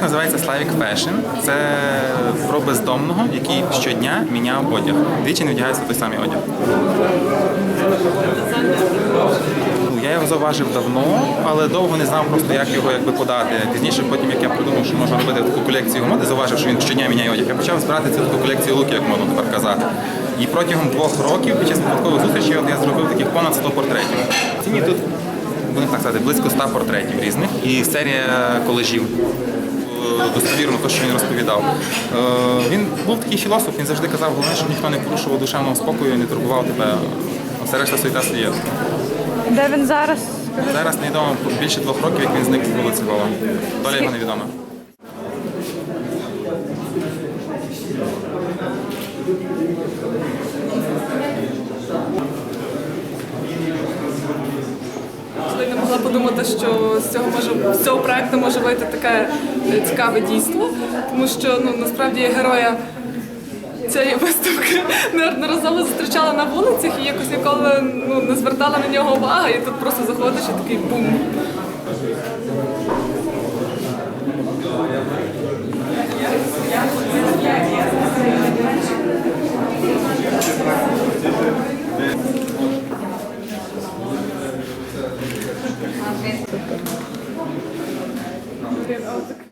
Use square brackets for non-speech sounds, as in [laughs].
називається Slavic Fashion. Це про бездомного, який щодня міняв одяг. Двічі не вдягається той самий одяг. Ну, Я його зауважив давно, але довго не знав просто, як його якби подати. Пізніше, потім, як я придумав, що можна робити таку колекцію моди, зауважив, що він щодня міняє одяг. Я почав збирати цю таку колекцію луки, як можна тепер казати. І протягом двох років, під час випадкових зустрічей, я зробив таких понад 100 портретів. Ціні тут будемо так сказати, близько 100 портретів різних і серія колежів. Достовірно, те, що він розповідав. Е, Він був такий філософ, він завжди казав, головне, щоб ніхто не порушував душевного спокою, не турбував тебе. А Все решта суєта своє. Де він зараз? Зараз невідомо більше двох років, як він зник з вулиці Львова. Доля його невідома. Завжди не подумати, що з цього може з цього проекту може вийти таке е, цікаве дійство, тому що ну насправді я героя цієї виставки [laughs] неодноразово зустрічала на вулицях і якось ніколи ну, не звертала на нього уваги. І тут просто заходиш і такий бум. Ik ben ook